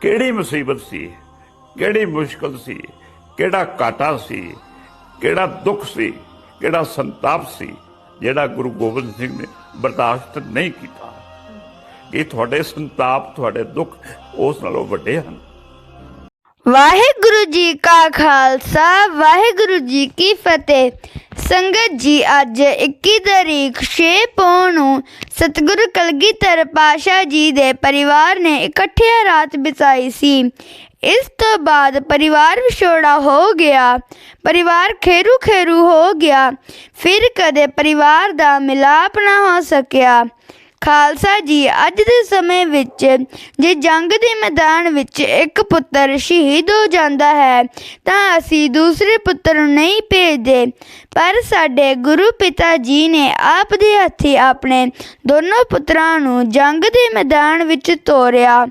ਕਿਹੜੀ ਮੁਸੀਬਤ ਸੀ? ਕਿਹੜੀ ਮੁਸ਼ਕਲ ਸੀ? ਕਿਹੜਾ ਘਾਟਾ ਸੀ? ਕਿਹੜਾ ਦੁੱਖ ਸੀ? ਕਿਹੜਾ ਸੰਤਾਪ ਸੀ? ਜਿਹੜਾ ਗੁਰੂ ਗੋਬਿੰਦ ਸਿੰਘ ਨੇ ਬਰਦਾਸ਼ਤ ਨਹੀਂ ਕੀਤਾ। ਇਹ ਤੁਹਾਡੇ ਸੰਤਾਪ, ਤੁਹਾਡੇ ਦੁੱਖ ਉਸ ਨਾਲੋਂ ਵੱਡੇ ਹਨ। ਵਾਹਿਗੁਰੂ ਜੀ ਕਾ ਖਾਲਸਾ, ਵਾਹਿਗੁਰੂ ਜੀ ਕੀ ਫਤਿਹ। ਸੰਗਤ ਜੀ, ਅੱਜ 21 ਤਰੀਕ 6 ਪੌਣ ਨੂੰ ਸਤਿਗੁਰੂ ਕਲਗੀਧਰ ਪਾਸ਼ਾ ਜੀ ਦੇ ਪਰਿਵਾਰ ਨੇ ਇਕੱਠੇ ਰਾਤ ਬਿਤਾਈ ਸੀ। ਇਸ ਤੋਂ ਬਾਅਦ ਪਰਿਵਾਰ ਵਿਛੋੜਾ ਹੋ ਗਿਆ। ਪਰਿਵਾਰ ਖੇਰੂ ਖੇਰੂ ਹੋ ਗਿਆ। ਫਿਰ ਕਦੇ ਪਰਿਵਾਰ ਦਾ ਮਿਲਾਪ ਨਾ ਹੋ ਸਕਿਆ। ਖਾਲਸਾ ਜੀ, ਅੱਜ ਦੇ ਸਮੇਂ ਵਿੱਚ ਜੇ ਜੰਗ ਦੇ ਮੈਦਾਨ ਵਿੱਚ ਇੱਕ ਪੁੱਤਰ ਸ਼ਹੀਦ ਹੋ ਜਾਂਦਾ ਹੈ, ਤਾਂ ਅਸੀਂ ਦੂਸਰੇ ਪੁੱਤਰ ਨੂੰ ਨਹੀਂ ਭੇਜਦੇ। ਪਰ ਸਾਡੇ ਗੁਰੂ ਪਿਤਾ ਜੀ ਨੇ ਆਪ ਦੇ ਹੱਥੀ ਆਪਣੇ ਦੋਨੋਂ ਪੁੱਤਰਾਂ ਨੂੰ ਜੰਗ ਦੇ ਮੈਦਾਨ ਵਿੱਚ ਤੋਰਿਆ।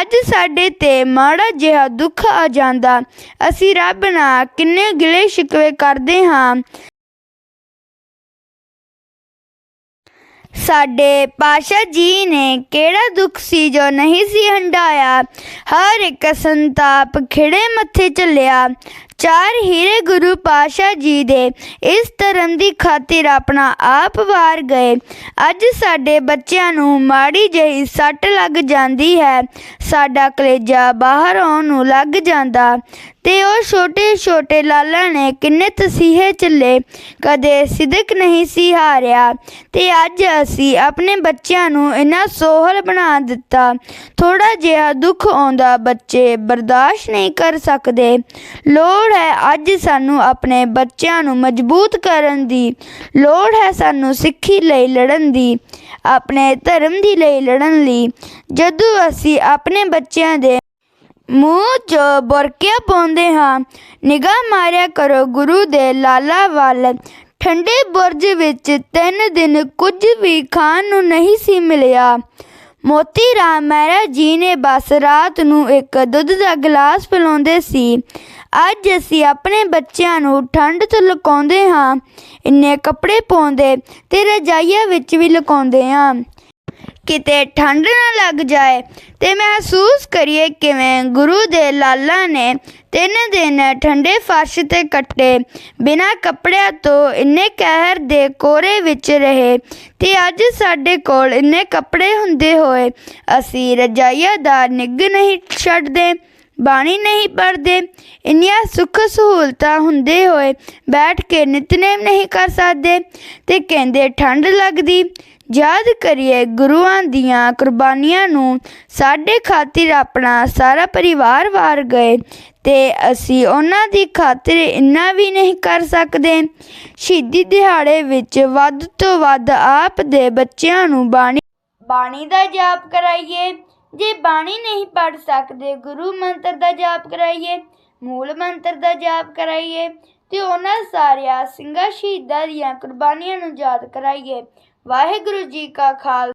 ਅੱਜ ਸਾਡੇ ਤੇ ਮਾੜਾ ਜਿਹਾ ਦੁੱਖ ਆ ਜਾਂਦਾ। ਅਸੀਂ ਰੱਬ ਨਾਲ ਕਿੰਨੇ ਗਿਲੇ ਸ਼ਿਕਵੇ ਕਰਦੇ ਹਾਂ। ਸਾਡੇ ਪਾਸ਼ਾ ਜੀ ਨੇ ਕਿਹੜਾ ਦੁੱਖ ਸੀ ਜੋ ਨਹੀਂ ਸੀ ਹੰਢਾਇਆ? ਹਰ ਇੱਕ ਸੰਤਾਪ ਖਿੜੇ ਮੱਥੇ ਚੱਲਿਆ ਚਾਰ ਹੀਰੇ ਗੁਰੂ ਪਾਸ਼ਾ ਜੀ ਦੇ ਇਸ ਧਰਮ ਦੀ ਖਾਤਰ ਆਪਣਾ ਆਪ ਵਾਰ ਗਏ। ਅੱਜ ਸਾਡੇ ਬੱਚਿਆਂ ਨੂੰ ਮਾੜੀ ਜਿਹੀ ਸੱਟ ਲੱਗ ਜਾਂਦੀ ਹੈ। ਸਾਡਾ ਕਲੇਜਾ ਬਾਹਰ ਆਉਣ ਨੂੰ ਲੱਗ ਜਾਂਦਾ ਤੇ ਉਹ ਛੋਟੇ ਛੋਟੇ ਲਾਲਾਂ ਨੇ ਕਿੰਨੇ ਤਸੀਹੇ ਚੱਲੇ ਕਦੇ ਸਿਦਕ ਨਹੀਂ ਸੀ ਹਾਰਿਆ ਤੇ ਅੱਜ ਅਸੀਂ ਆਪਣੇ ਬੱਚਿਆਂ ਨੂੰ ਇਨਾ ਸੋਹਲ ਬਣਾ ਦਿੱਤਾ। ਥੋੜਾ ਜਿਹਾ ਦੁੱਖ ਆਉਂਦਾ ਬੱਚੇ ਬਰਦਾਸ਼ਤ ਨਹੀਂ ਕਰ ਸਕਦੇ। ਲੋੜ ਹੈ। ਅੱਜ ਸਾਨੂੰ ਆਪਣੇ ਬੱਚਿਆਂ ਨੂੰ ਮਜ਼ਬੂਤ ਕਰਨ ਦੀ ਲੋੜ ਹੈ। ਸਾਨੂੰ ਸਿੱਖੀ ਲਈ ਲੜਨ ਦੀ, ਆਪਣੇ ਧਰਮ ਦੀ ਲਈ ਲੜਨ ਲਈ। ਜਦੋਂ ਅਸੀਂ ਆਪਣੇ ਬੱਚਿਆਂ ਦੇ ਮੂੰਹ 'ਚ ਬੁਰਕਿਆ ਪਾਉਂਦੇ ਹਾਂ, ਨਿਗਾਹ ਮਾਰਿਆ ਕਰੋ, ਗੁਰੂ ਦੇ ਲਾਲਾ ਵੱਲ। ਠੰਡੇ ਬੁਰਜ ਵਿੱਚ ਤਿੰਨ ਦਿਨ ਕੁਝ ਵੀ ਖਾਣ ਨੂੰ ਨਹੀਂ ਸੀ ਮਿਲਿਆ। ਮੋਤੀ ਰਾਮ ਮਹਿਰਾ ਜੀ ਨੇ ਬਸ ਰਾਤ ਨੂੰ ਇੱਕ ਦੁੱਧ ਦਾ ਗਲਾਸ ਪਿਲਾਉਂਦੇ ਸੀ। ਅੱਜ ਅਸੀਂ ਆਪਣੇ ਬੱਚਿਆਂ ਨੂੰ ਠੰਡ ਤੋਂ ਲੁਕਾਉਂਦੇ ਹਾਂ। ਇੰਨੇ ਕੱਪੜੇ ਪਾਉਂਦੇ ਤੇ ਰਜਾਈਆਂ ਵਿੱਚ ਵੀ ਲੁਕਾਉਂਦੇ ਹਾਂ। ਕਿਤੇ ਠੰਡ ਨਾ ਲੱਗ ਜਾਏ ਤੇ ਮਹਿਸੂਸ ਕਰੀਏ ਕਿਵੇਂ ਗੁਰੂ ਦੇ ਲਾਲਾਂ ਨੇ ਤਿੰਨ ਦਿਨ ਠੰਡੇ ਫਰਸ਼ ਤੇ ਕੱਟੇ, ਬਿਨਾਂ ਕੱਪੜਿਆਂ ਤੋਂ ਇੰਨੇ ਕਹਿਰ ਦੇ ਕੋਹਰੇ ਵਿੱਚ ਰਹੇ ਤੇ ਅੱਜ ਸਾਡੇ ਕੋਲ ਇੰਨੇ ਕੱਪੜੇ ਹੁੰਦੇ ਹੋਏ ਅਸੀਂ ਰਜਾਈਆਂ ਦਾ ਨਿੱਘ ਨਹੀਂ ਛੱਡਦੇ। ਬਾਣੀ ਨਹੀਂ ਪੜਦੇ ਇੰਨੀਆਂ ਸੁੱਖ ਸਹੂਲਤਾਂ ਹੁੰਦੇ ਹੋਏ ਬੈਠ ਕੇ ਨਿਤਨੇਮ ਨਹੀਂ ਕਰ ਸਕਦੇ ਤੇ ਕਹਿੰਦੇ ਠੰਡ ਲੱਗਦੀ। ਯਾਦ ਕਰੀਏ ਗੁਰੂਆਂ ਦੀਆਂ ਕੁਰਬਾਨੀਆਂ ਨੂੰ, ਸਾਡੇ ਖਾਤਰ ਆਪਣਾ ਸਾਰਾ ਪਰਿਵਾਰ ਵਾਰ ਗਏ ਤੇ ਅਸੀਂ ਉਹਨਾਂ ਦੀ ਖਾਤਰ ਇੰਨਾ ਵੀ ਨਹੀਂ ਕਰ ਸਕਦੇ। ਸ਼ਹੀਦੀ ਦਿਹਾੜੇ ਵਿੱਚ ਵੱਧ ਤੋਂ ਵੱਧ ਆਪ ਦੇ ਬੱਚਿਆਂ ਨੂੰ ਬਾਣੀ ਬਾਣੀ ਦਾ ਜਾਪ ਕਰਾਈਏ। ਜੇ ਬਾਣੀ ਨਹੀਂ ਪੜ ਸਕਦੇ, ਗੁਰੂ ਮੰਤਰ ਦਾ ਜਾਪ ਕਰਾਈਏ, ਮੂਲ ਮੰਤਰ ਦਾ ਜਾਪ ਕਰਾਈਏ, ਤੇ ਉਹਨਾਂ ਸਾਰਿਆਂ ਸਿੰਘਾਂ ਸ਼ਹੀਦਾਂ ਦੀਆਂ ਕੁਰਬਾਨੀਆਂ ਨੂੰ ਯਾਦ ਕਰਾਈਏ। ਵਾਹਿਗੁਰੂ ਜੀ ਕਾ ਖਾਲਸਾ।